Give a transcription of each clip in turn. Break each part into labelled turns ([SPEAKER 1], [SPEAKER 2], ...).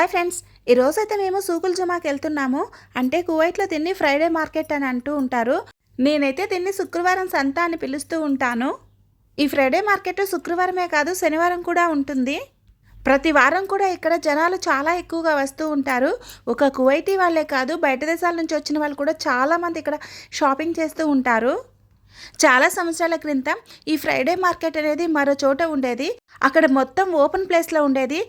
[SPEAKER 1] Hi friends ఈరోజైతే మేము సూకుల్ జుమాకి వెళ్తున్నాము. అంటే కువైట్లో దీన్ని ఫ్రైడే మార్కెట్ అని అంటూ ఉంటారు. నేనైతే దీన్ని శుక్రవారం సంత అని పిలుస్తూ ఉంటాను. ఈ ఫ్రైడే మార్కెట్ శుక్రవారమే కాదు శనివారం కూడా ఉంటుంది. ప్రతి వారం కూడా ఇక్కడ జనాలు చాలా ఎక్కువగా వస్తూ ఉంటారు. ఒక కువైటీ వాళ్ళే కాదు బయట దేశాల నుంచి వచ్చిన వాళ్ళు కూడా చాలామంది ఇక్కడ షాపింగ్ చేస్తూ ఉంటారు. చాలా సంవత్సరాల క్రితం ఈ ఫ్రైడే మార్కెట్ అనేది మరో చోట ఉండేది. అక్కడ మొత్తం ఓపెన్ ప్లేస్లో ఉండేది.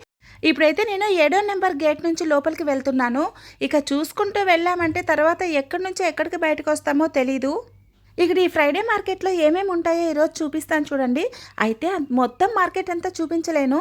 [SPEAKER 1] ఇప్పుడైతే నేను ఏడో నెంబర్ గేట్ నుంచి లోపలికి వెళ్తున్నాను. ఇక చూసుకుంటూ వెళ్ళామంటే తర్వాత ఎక్కడి నుంచి ఎక్కడికి బయటకు వస్తామో తెలీదు. ఇక్కడ ఈ ఫ్రైడే మార్కెట్లో ఏమేమి ఉంటాయో ఈరోజు చూపిస్తాను చూడండి. అయితే మొత్తం మార్కెట్ అంతా చూపించలేను.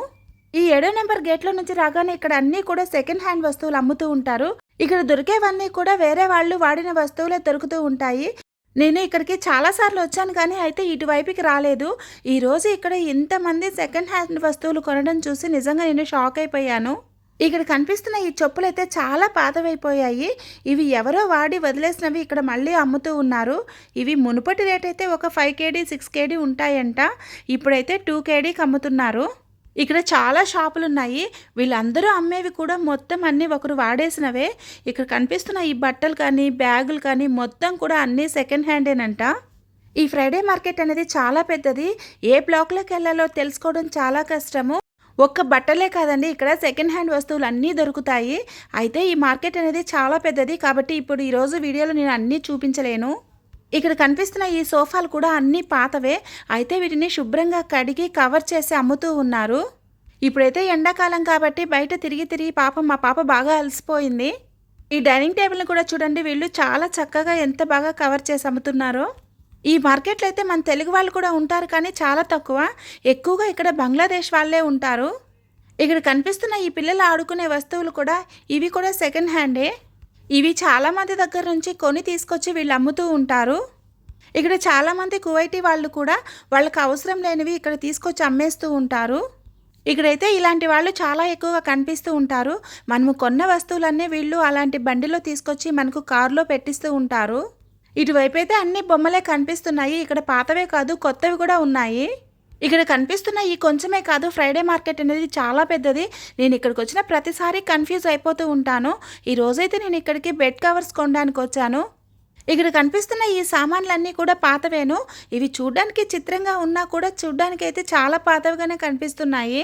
[SPEAKER 1] ఈ ఏడో నెంబర్ గేట్లో నుంచి రాగానే ఇక్కడ అన్నీ కూడా సెకండ్ హ్యాండ్ వస్తువులు అమ్ముతూ ఉంటారు. ఇక్కడ దొరికేవన్నీ కూడా వేరే వాళ్ళు వాడిన వస్తువులే దొరుకుతూ ఉంటాయి. నేను ఇక్కడికి చాలాసార్లు వచ్చాను కానీ అయితే ఇటువైపుకి రాలేదు. ఈరోజు ఇక్కడ ఇంతమంది సెకండ్ హ్యాండ్ వస్తువులు కొనడం చూసి నిజంగా నేను షాక్ అయిపోయాను. ఇక్కడ కనిపిస్తున్న ఈ చెప్పులు అయితే చాలా పాతవైపోయాయి. ఇవి ఎవరో వాడి వదిలేసినవి ఇక్కడ మళ్ళీ అమ్ముతూ ఉన్నారు. ఇవి మునుపటి రేట్ అయితే ఒక ఫైవ్ కేడీ సిక్స్ కేడీ ఉంటాయంట. ఇప్పుడైతే టూ కేడీకి అమ్ముతున్నారు. ఇక్కడ చాలా షాపులు ఉన్నాయి వీళ్ళందరూ అమ్మేవి కూడా మొత్తం అన్నీ ఒకరు వాడేసినవే. ఇక్కడ కనిపిస్తున్న ఈ బట్టలు కానీ బ్యాగులు కానీ మొత్తం కూడా అన్నీ సెకండ్ హ్యాండేనంట ఈ ఫ్రైడే మార్కెట్ అనేది చాలా పెద్దది. ఏ బ్లాక్లోకి వెళ్ళాలో తెలుసుకోవడం చాలా కష్టము. ఒక్క బట్టలే కాదండి ఇక్కడ సెకండ్ హ్యాండ్ వస్తువులు అన్నీ దొరుకుతాయి. అయితే ఈ మార్కెట్ అనేది చాలా పెద్దది కాబట్టి ఇప్పుడు ఈరోజు వీడియోలో నేను అన్నీ చూపించలేను. ఇక్కడ కనిపిస్తున్న ఈ సోఫాలు కూడా అన్నీ పాతవే. అయితే వీటిని శుభ్రంగా కడిగి కవర్ చేసి అమ్ముతూ ఉన్నారు. ఇప్పుడైతే ఎండాకాలం కాబట్టి బయట తిరిగి తిరిగి పాపం మా పాప బాగా అలసిపోయింది. ఈ డైనింగ్ టేబుల్ని కూడా చూడండి వీళ్ళు చాలా చక్కగా ఎంత బాగా కవర్ చేసి అమ్ముతున్నారో. ఈ మార్కెట్లో అయితే మన తెలుగు వాళ్ళు కూడా ఉంటారు కానీ చాలా తక్కువ. ఎక్కువగా ఇక్కడ బంగ్లాదేశ్ వాళ్ళే ఉంటారు. ఇక్కడ కనిపిస్తున్న ఈ పిల్లలు ఆడుకునే వస్తువులు కూడా ఇవి కూడా సెకండ్ హ్యాండే ఇవి చాలామంది దగ్గర నుంచి కొని తీసుకొచ్చి వీళ్ళు అమ్ముతూ ఉంటారు. ఇక్కడ చాలామంది కువైటీ వాళ్ళు కూడా వాళ్ళకి అవసరం లేనివి ఇక్కడ తీసుకొచ్చి అమ్మేస్తూ ఉంటారు. ఇక్కడైతే ఇలాంటి వాళ్ళు చాలా ఎక్కువగా కనిపిస్తూ ఉంటారు. మనము కొన్న వస్తువులన్నీ వీళ్ళు అలాంటి బండిలో తీసుకొచ్చి మనకు కారులో పెట్టిస్తూ ఉంటారు. ఇటువైపు అయితే అన్ని బొమ్మలే కనిపిస్తున్నాయి. ఇక్కడ పాతవే కాదు కొత్తవి కూడా ఉన్నాయి. ఇక్కడ కనిపిస్తున్న ఈ కొంచెమే కాదు ఫ్రైడే మార్కెట్ అనేది చాలా పెద్దది. నేను ఇక్కడికి వచ్చిన ప్రతిసారి కన్ఫ్యూజ్ అయిపోతూ ఉంటాను. ఈ రోజైతే నేను ఇక్కడికి బెడ్ కవర్స్ కొనడానికి వచ్చాను. ఇక్కడ కనిపిస్తున్న ఈ సామాన్లన్నీ కూడా పాతవేను. ఇవి చూడ్డానికి చిత్రంగా ఉన్నా కూడా చూడ్డానికి అయితే చాలా పాతవిగానే కనిపిస్తున్నాయి.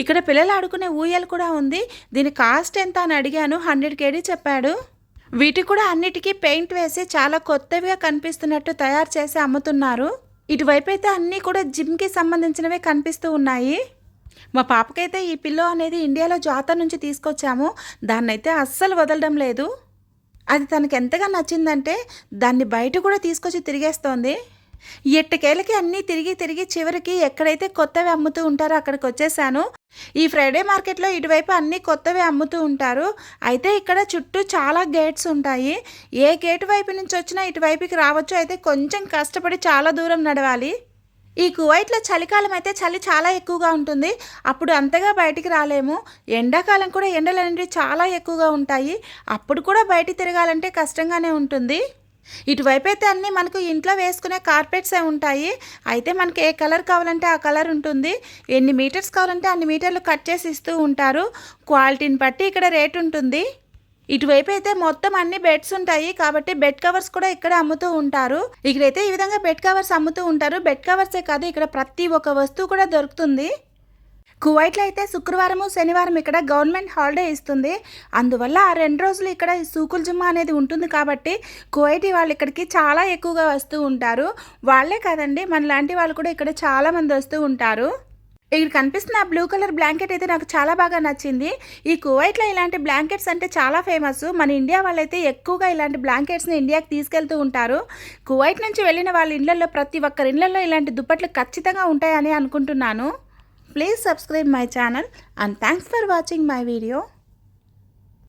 [SPEAKER 1] ఇక్కడ పిల్లలు ఆడుకునే ఊయలు కూడా ఉంది. దీని కాస్ట్ ఎంత అని అడిగాను. హండ్రెడ్ కేడీ చెప్పాడు. వీటి కూడా అన్నిటికీ పెయింట్ వేసి చాలా కొత్తవిగా కనిపిస్తున్నట్టు తయారు చేసి అమ్ముతున్నారు. ఇటువైపు అయితే అన్నీ కూడా జిమ్కి సంబంధించినవే కనిపిస్తూ ఉన్నాయి. మా పాపకైతే ఈ పిల్లో అనేది ఇండియాలో జాతర నుంచి తీసుకొచ్చాము. దాన్నైతే అస్సలు వదలడం లేదు. అది తనకు ఎంతగా నచ్చిందంటే దాన్ని బయట కూడా తీసుకొచ్చి తిరిగేస్తోంది. ఎట్టకేలకి అన్నీ తిరిగి తిరిగి చివరికి ఎక్కడైతే కొత్తవి అమ్ముతూ ఉంటారో అక్కడికి వచ్చేసాను. ఈ ఫ్రైడే మార్కెట్లో ఇటువైపు అన్నీ కొత్తవి అమ్ముతూ ఉంటారు. అయితే ఇక్కడ చుట్టూ చాలా గేట్స్ ఉంటాయి. ఏ గేట్ వైపు నుంచి వచ్చినా ఇటువైపుకి రావచ్చు. అయితే కొంచెం కష్టపడి చాలా దూరం నడవాలి. ఈ కువైట్లో చలికాలం అయితే చలి చాలా ఎక్కువగా ఉంటుంది. అప్పుడు అంతగా బయటికి రాలేము. ఎండాకాలం కూడా ఎండలు అనేవి చాలా ఎక్కువగా ఉంటాయి. అప్పుడు కూడా బయట తిరగాలంటే కష్టంగానే ఉంటుంది. ఇటువైపు అయితే అన్నీ మనకు ఇంట్లో వేసుకునే కార్పెట్సే ఉంటాయి. అయితే మనకి ఏ కలర్ కావాలంటే ఆ కలర్ ఉంటుంది. ఎన్ని మీటర్స్ కావాలంటే అన్ని మీటర్లు కట్ చేసి ఇస్తూ ఉంటారు. క్వాలిటీని బట్టి ఇక్కడ రేట్ ఉంటుంది. ఇటువైపు అయితే మొత్తం అన్ని బెడ్స్ ఉంటాయి. కాబట్టి బెడ్ కవర్స్ కూడా ఇక్కడ అమ్ముతూ ఉంటారు. ఇక్కడైతే ఈ విధంగా బెడ్ కవర్స్ అమ్ముతూ ఉంటారు. బెడ్ కవర్సే కాదు ఇక్కడ ప్రతి ఒక్క వస్తువు కూడా దొరుకుతుంది. కువైట్లో అయితే శుక్రవారము శనివారం ఇక్కడ గవర్నమెంట్ హాలిడే ఇస్తుంది. అందువల్ల ఆ రెండు రోజులు ఇక్కడ సూకుల్ జుమ్మా అనేది ఉంటుంది కాబట్టి కువైటీ వాళ్ళు ఇక్కడికి చాలా ఎక్కువగా వస్తూ ఉంటారు. వాళ్ళే కాదండి మన లాంటి వాళ్ళు కూడా ఇక్కడ చాలామంది వస్తూ ఉంటారు. ఇక్కడ కనిపిస్తున్న బ్లూ కలర్ బ్లాంకెట్ అయితే నాకు చాలా బాగా నచ్చింది. ఈ కువైట్లో ఇలాంటి బ్లాంకెట్స్ అంటే చాలా ఫేమస్. మన ఇండియా వాళ్ళైతే ఎక్కువగా ఇలాంటి బ్లాంకెట్స్ని ఇండియాకి తీసుకెళ్తూ ఉంటారు. కువైట్ నుంచి వెళ్ళిన వాళ్ళ ఇళ్ళలో ప్రతి ఒక్కరి ఇళ్ళలో ఇలాంటి దుప్పట్లు ఖచ్చితంగా ఉంటాయని అనుకుంటున్నాను. Please subscribe my channel and thanks for watching my video.